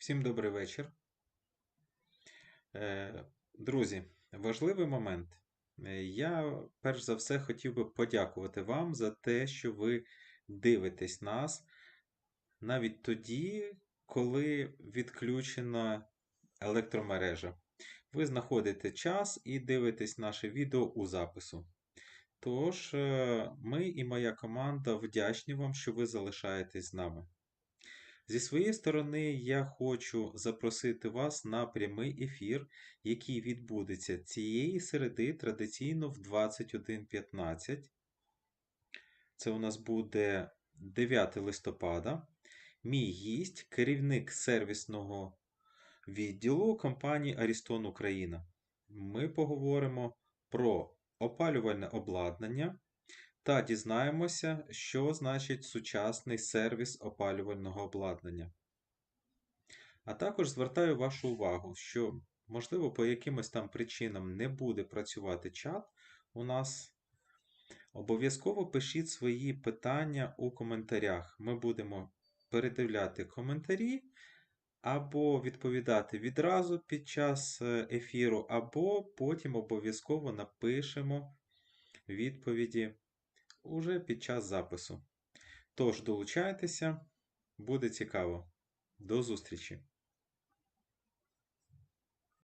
Всім добрий вечір. Е, Друзі, важливий момент. Е, Я перш за все хотів би подякувати вам за те, що ви дивитесь нас навіть тоді, коли відключена електромережа. Ви знаходите час і дивитесь наше відео у запису. Тож, е, ми і моя команда вдячні вам, що ви залишаєтесь з нами. Зі своєї сторони, я хочу запросити вас на прямий ефір, який відбудеться цієї середи традиційно в 21.15. Це у нас буде 9 листопада. Мій гість, керівник сервісного відділу компанії Ariston Україна. Ми поговоримо про опалювальне обладнання та дізнаємося, що значить сучасний сервіс опалювального обладнання. А також звертаю вашу увагу, що, можливо, по якимось там причинам не буде працювати чат у нас. Обов'язково пишіть свої питання у коментарях. Ми будемо передивляти коментарі, або відповідати відразу під час е, ефіру, або потім обов'язково напишемо відповіді уже під час запису. Тож, долучайтеся, буде цікаво. До зустрічі!